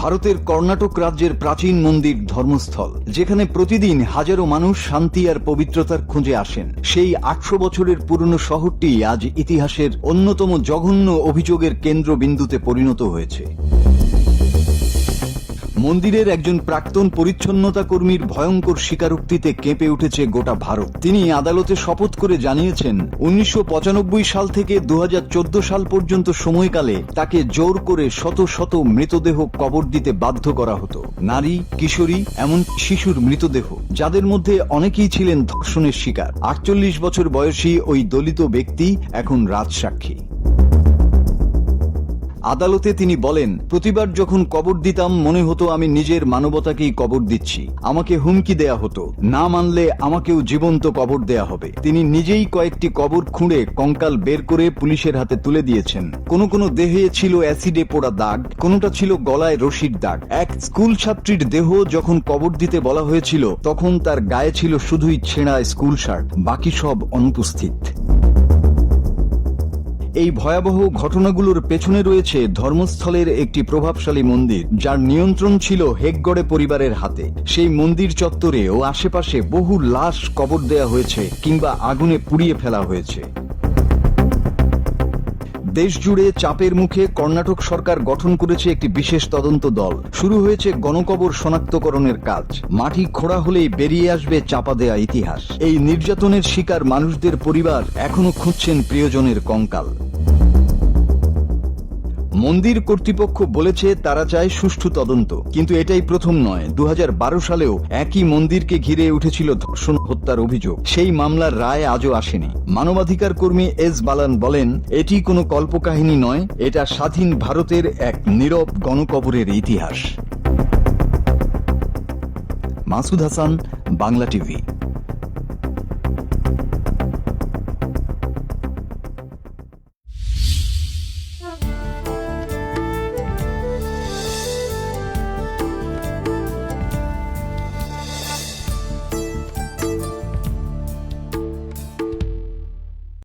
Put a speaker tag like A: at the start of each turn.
A: ভারতের কর্ণাটক রাজ্যের প্রাচীন মন্দির ধর্মস্থল, যেখানে প্রতিদিন হাজারো মানুষ শান্তি আর পবিত্রতার খুঁজে আসেন। সেই আটশো বছরের পুরনো শহরটি আজ ইতিহাসের অন্যতম জঘন্য অভিযোগের কেন্দ্রবিন্দুতে পরিণত হয়েছে। মন্দিরের একজন প্রাক্তন পরিচ্ছন্নতা কর্মীর ভয়ঙ্কর স্বীকারোক্তিতে কেঁপে উঠেছে গোটা ভারত। তিনি আদালতে শপথ করে জানিয়েছেন, উনিশশো পঁচানব্বই সাল থেকে দু হাজার চোদ্দ সাল পর্যন্ত সময়কালে তাকে জোর করে শত শত মৃতদেহ কবর দিতে বাধ্য করা হতো। নারী, কিশোরী এমন শিশুর মৃতদেহ, যাদের মধ্যে অনেকেই ছিলেন ধর্ষণের শিকার। আটচল্লিশ বছর বয়সী ওই দলিত ব্যক্তি এখন রাজসাক্ষী। আদালতে তিনি বলেন, প্রতিবার যখন কবর দিতাম, মনে হতো আমি নিজের মানবতাকেই কবর দিচ্ছি। আমাকে হুমকি দেয়া হতো। না মানলে আমাকেও জীবন্ত কবর দেয়া হবে। তিনি নিজেই কয়েকটি কবর খুঁড়ে কঙ্কাল বের করে পুলিশের হাতে তুলে দিয়েছেন। কোনো কোনো দেহে ছিল অ্যাসিডে পোড়া দাগ, কোনোটা ছিল গলায় রশির দাগ। এক স্কুল ছাত্রীর দেহ যখন কবর দিতে বলা হয়েছিল, তখন তার গায়ে ছিল শুধুই ছেঁড়া স্কুল শার্ট। বাকি সব অনুপস্থিত। এই ভয়াবহ ঘটনাগুলোর পেছনে রয়েছে ধর্মস্থলের একটি প্রভাবশালী মন্দির, যার নিয়ন্ত্রণ ছিল হেগগড়ে পরিবারের হাতে। সেই মন্দির চত্বরে ও আশেপাশে বহু লাশ কবর দেয়া হয়েছে কিংবা আগুনে পুড়িয়ে ফেলা হয়েছে। দেশ জুড়ে চাপের মুখে কর্ণাটক সরকার গঠন করেছে একটি বিশেষ তদন্ত দল। শুরু হয়েছে গণকবর শনাক্তকরণের কাজ। মাটি খোঁড়া হলেই বেরিয়ে আসবে চাপা দেয়া ইতিহাস। এই নির্যাতনের শিকার মানুষদের পরিবার এখনও খুঁজছেন প্রিয়জনের কঙ্কাল। মন্দির কর্তৃপক্ষ বলেছে তারা চায় সুষ্ঠু তদন্ত। কিন্তু এটাই প্রথম নয়। দু সালেও একই মন্দিরকে ঘিরে উঠেছিল ধর্ষণ হত্যার অভিযোগ। সেই মামলার রায় আজও আসেনি। মানবাধিকার কর্মী এস বালান বলেন, এটি কোনো কল্পকাহিনী নয়, এটা স্বাধীন ভারতের এক নীরব গণকবরের ইতিহাস। মাসুদ হাসান, বাংলা টিভি।